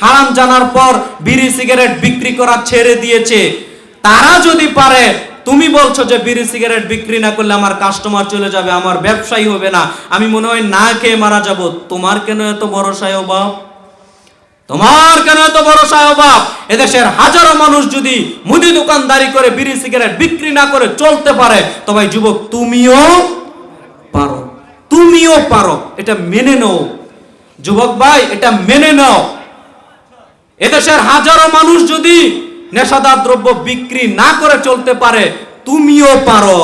হারাম জানার পর বিড়ি সিগারেট বিক্রি করা ছেড়ে দিয়েছে। তারা যদি পারে, তুমি বলছো যে বিড়ি সিগারেট বিক্রি না করলে আমার কাস্টমার চলে যাবে, আমার ব্যবসায়ী হবে না। আমি মনে হয় না খেয়ে মারা যাব। তোমার কেন এত ভরসায় অভাব? তোমার কেন এত ভরসায় অভাব? এদেশের হাজারো মানুষ যদি মুদি দোকানদারি করে বিড়ি সিগারেট বিক্রি না করে চলতে পারে, তবে যুবক, তুমিও পারো। তুমিও পারো। এটা মেনে নাও। যুবক ভাই, এটা মেনে নাও। এদেশের হাজারো মানুষ যদি নেশাদার দ্রব্য বিক্রি না করে চলতে পারে, তুমিও পারো।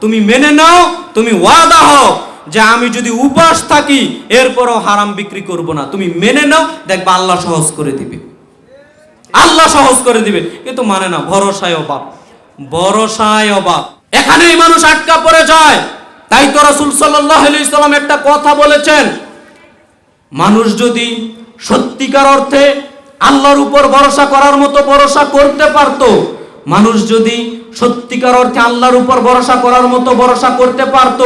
তুমি মেনে নাও, তুমি ওয়াদা হও যে আমি যদি উপাস থাকি, এরপরও হারাম বিক্রি করব না। তুমি মেনে নাও, দেখবা আল্লাহ সহজ করে দিবে। আল্লাহ সহজ করে দিবে। কিন্তু মানে না, ভরসায় অভাব। ভরসায় অভাব। এখানেই মানুষ আটকা পড়ে যায়। তাই তো রাসূল সাল্লাম একটা কথা বলেছেন, মানুষ যদি সত্যিকার অর্থে আল্লাহর উপর ভরসা করার মতো ভরসা করতে পারত। মানুষ যদি সত্যিকার অর্থে আল্লাহর উপর ভরসা করার মতো ভরসা করতে পারত,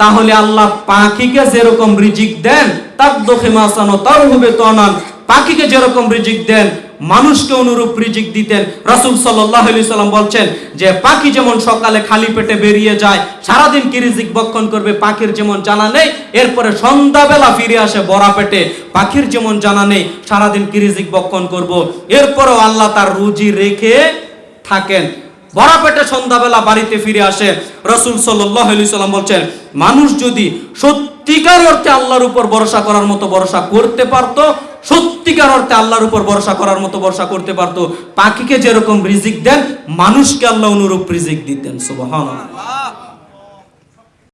তাহলে আল্লাহ পাখিকে যেরকম রিজিক দেন, তার দোষে মাসানো তার হবে তনান পাখিকে যেরকম রিজিক দেন মানুষকে অনুরূপ রিজিক দিতেন। রাসুল সাল্লাহ সাল্লাম বলছেন যে, পাখি যেমন সকালে খালি পেটে বেরিয়ে যায়, সারাদিন কি রিজিক বক্ষণ করবে পাখির যেমন জানা নেই, এরপরে সন্ধ্যাবেলা ফিরে আসে বড়া পেটে, পাখির যেমন জানা নেই, সারাদিন কি রিজিক বক্ষণ করব। এরপরেও আল্লাহ তার রুজি রেখে থাকেন। বড়া পেটে সন্ধ্যাবেলা বাড়িতে ফিরে আসে। রসুল সাল্লাম বলছেন, মানুষ যদি সত্যিকার অর্থে আল্লাহর উপর ভরসা করার মতো ভরসা করতে পারতো, সত্যিকার অর্থে আল্লাহর উপর ভরসা করার মতো ভরসা করতে পারতো, পাখিকে যেরকম রিজিক দেন, মানুষকে আল্লাহ অনুরূপ রিজিক দিতেন, সুবহানাল্লাহ।